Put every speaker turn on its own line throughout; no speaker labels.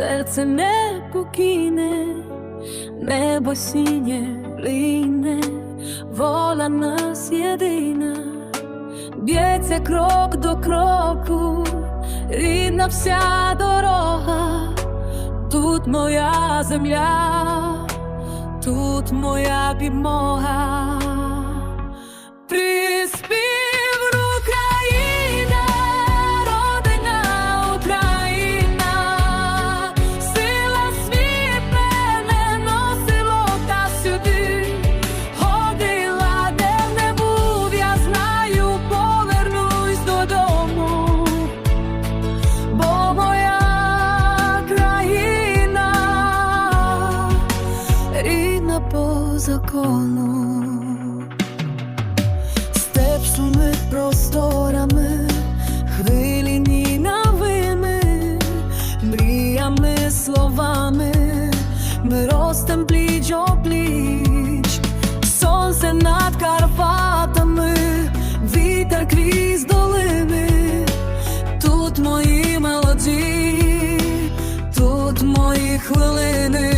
серце непокійне, небо сінє лине, воля нас єдина, б'ється крок до кроку, рідна вся дорога, тут моя земля, тут моя підмога. По закону. Степ шумить просторами, хвилі нінавими, мріями, словами, ми ростем пліч опліч, сонце над Карпатами, вітер крізь долини, тут мої мелодії, тут мої хвилини.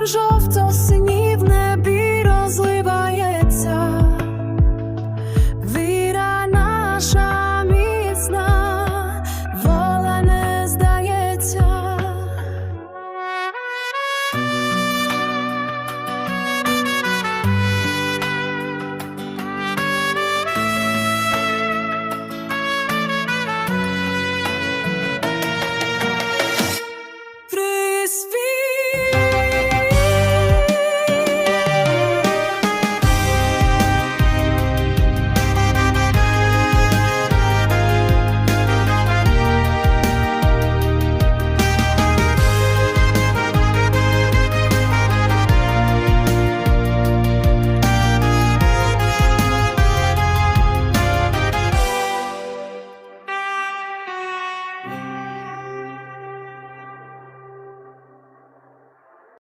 боржов.